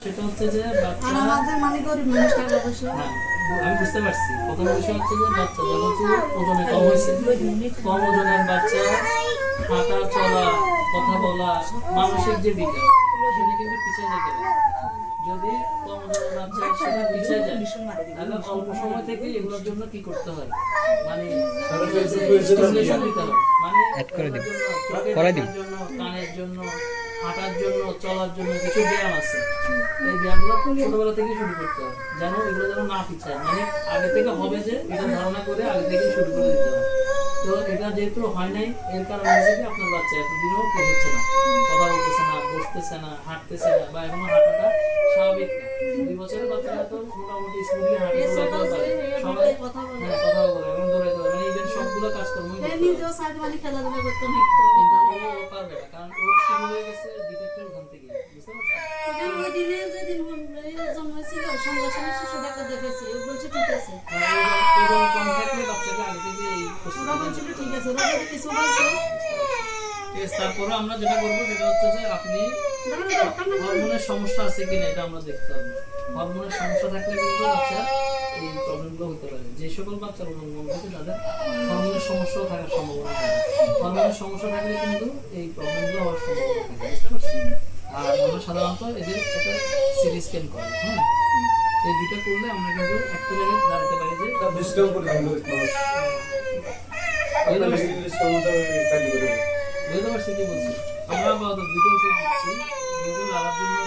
সেটা হচ্ছে যে বাচ্চা মানে গরিব মানুষ টাকা হ্যাঁ, আমি বুঝতে পারছি। প্রথম বিষয় হচ্ছে যে বাচ্চা যখন ওজনে কম হয়েছে কম ওজনের বাচ্চা হাঁটা চলা কথা বলা মানসিক যে বিকাশ সেটা কিন্তু পিছিয়ে যেতে পারে যদি কম ওজনের বাচ্চা সেটা পিছিয়ে যায় তাহলে অল্প সময় থেকে এগুলোর জন্য কি করতে হয়? মানে হয়। মানে কানের হাঁটার জন্য চলার জন্য কিছু ব্যায়াম আছে। এই ছোটবেলা থেকে শুরু করতে হবে যেন এগুলো যেন না পিছায়। মানে আগে থেকে হবে যে এটা ধারণা করে আগে থেকে শুরু করে দিতে হবে তো এটা যেহেতু হয় নাই এর কারণে হচ্ছে কি আপনার বাচ্চা এতদিনও হচ্ছে না। কথা বলতেছে না বসতেছে না হাঁটতেছে না বা এখনও হাঁটাটা স্বাভাবিক না। দুই বছরের বাচ্চারা তো মোটামুটি স্মুথলি হাঁটে সবাই কথা বলে। কথা বলে এবং দৌড়াইতে পারে মানে ইভেন সবগুলো করতে নিজেও সাইড মানে খেলাধুলা করতে পারবে না কারণ ওর শুরু হয়ে গেছে তারপরে আমরা যেটা করব সেটা হচ্ছে যে আপনি হরমোনের সমস্যা আছে কিনা এটা আমরা দেখতে হবে। হরমোনের সমস্যা থাকলে কিন্তু বাচ্চার এই প্রবলেমগুলো হতে পারে। যে সকল বাচ্চার কম থাকে তাদের হরমোনের সমস্যাও থাকার সম্ভাবনা থাকে। হরমোনের সমস্যা থাকলে কিন্তু এই প্রবলেমগুলো হওয়ার সম্ভাবনা থাকে। বুঝতে পারছেন? আর আমরা সাধারণত এদের একটা সিটি স্ক্যান করি হ্যাঁ? এই দুটা করলে আমরা কিন্তু একটা জায়গায় দাঁড়াতে পারি যে ডিসকাউন্ট করে বুঝতে পারছি ডিসকাউন্ট করে বুঝতে পারছি কি বলছি? আমরা দুটো ওষুধ দিচ্ছি দুটো লাগার জন্য